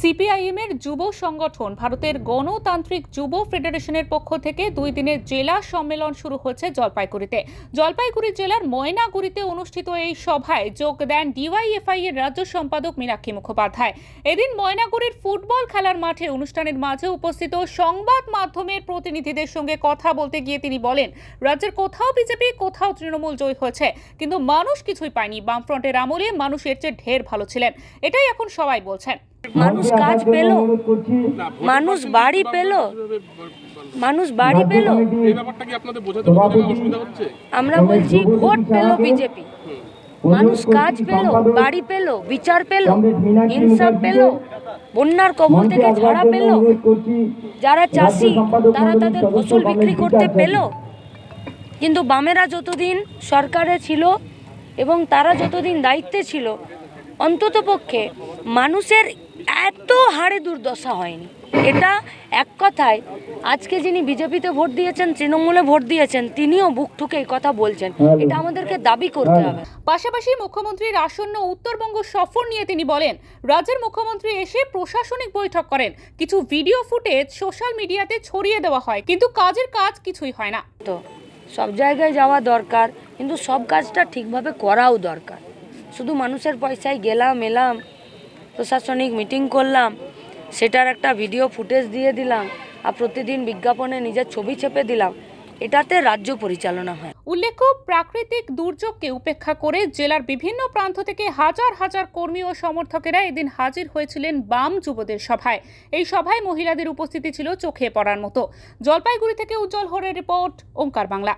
CPIM এর যুব সংগঠন ভারতের গণতান্ত্রিক যুব ফেডারেশনের পক্ষ থেকে দুই দিনের জেলা সম্মেলন শুরু হচ্ছে জলপাইগুড়িতে। জলপাইগুড়ি জেলার ময়নাগুড়িতে অনুষ্ঠিত এই সভায় যোগ দেন ডিওয়াইএফআই এর রাজ্য সম্পাদক মীনাক্ষী মুখোপাধ্যায়। এদিন ময়নাগুড়ির ফুটবল খেলার মাঠে অনুষ্ঠানের মাঝে উপস্থিত সংবাদ মাধ্যমের প্রতিনিধিদের সঙ্গে কথা বলতে গিয়ে তিনি বলেন, রাজ্যের কোথাও বিজেপি, কোথাও তৃণমূল জয়ী হয়েছে, কিন্তু মানুষ কিছুই পায়নি। বামফ্রন্টের আমলে মানুষ এর চেয়ে ঢের ভালো ছিলেন। এটাই এখন সবাই বলছেন। মানুষ কাজ পেল? মানুষ বাড়ি পেল? মানুষ বাড়ি পেল? এই ব্যাপারটা কি আপনাদের বোঝাতে কোনো জায়গায় অসুবিধা হচ্ছে? আমরা বলছি ভোট পেল বিজেপি। মানুষ কাজ পেল? বাড়ি পেল? বিচার পেল? ইনসাফ পেল? বন্যার কবল থেকে ছাড়া পেল? যারা চাষি তারা তাদের ফসল বিক্রি করতে পেল? কিন্তু বামেরা যতদিন সরকারে ছিল এবং তারা যতদিন দায়িত্বে ছিল অন্তত পক্ষে মানুষের এত হারে দুর্দশা হয়নি। এটা এক কথায় আজকে যিনি বিজেপিতে ভোট দিয়েছেন তৃণমূলে ভোট দিয়েছেন তিনিও বুক ঠুকে এই কথা বলছেন। এটা আমাদেরকে দাবি করতে হবে। পাশাপাশি মুখ্যমন্ত্রীর আসন্ন উত্তরবঙ্গ সফর নিয়ে তিনি বলেন রাজ্যের মুখ্যমন্ত্রী এসে প্রশাসনিক বৈঠক করেন। কিছু ভিডিও ফুটেজ সোশ্যাল মিডিয়াতে ছড়িয়ে দেওয়া হয় কিন্তু কাজের কাজ কিছুই হয় না। তো সব জায়গায় যাওয়া দরকার কিন্তু সব কাজটা ঠিকভাবে করাও দরকার। শুধু মানুষের পয়সায় গেলাম এলাম প্রশাসনিক মিটিং করলাম, সেটার একটা ভিডিও ফুটেজ দিয়ে দিলাম, আর প্রতিদিন বিজ্ঞাপনে নিজের ছবি চেপে দিলাম। এটাতে রাজ্য পরিচালনা হয়। উল্লেখ্য, প্রাকৃতিক দুর্যোগকে উপেক্ষা করে জেলার বিভিন্ন প্রান্ত থেকে হাজার হাজার কর্মী ও সমর্থকেরা এদিন হাজির হয়েছিলেন বাম যুবদের সভায়। এই সভায় মহিলাদের উপস্থিতি ছিল চোখে পড়ার মতো। জলপাইগুড়ি থেকে উজ্জ্বল হরের রিপোর্ট, ওঙ্কার বাংলা।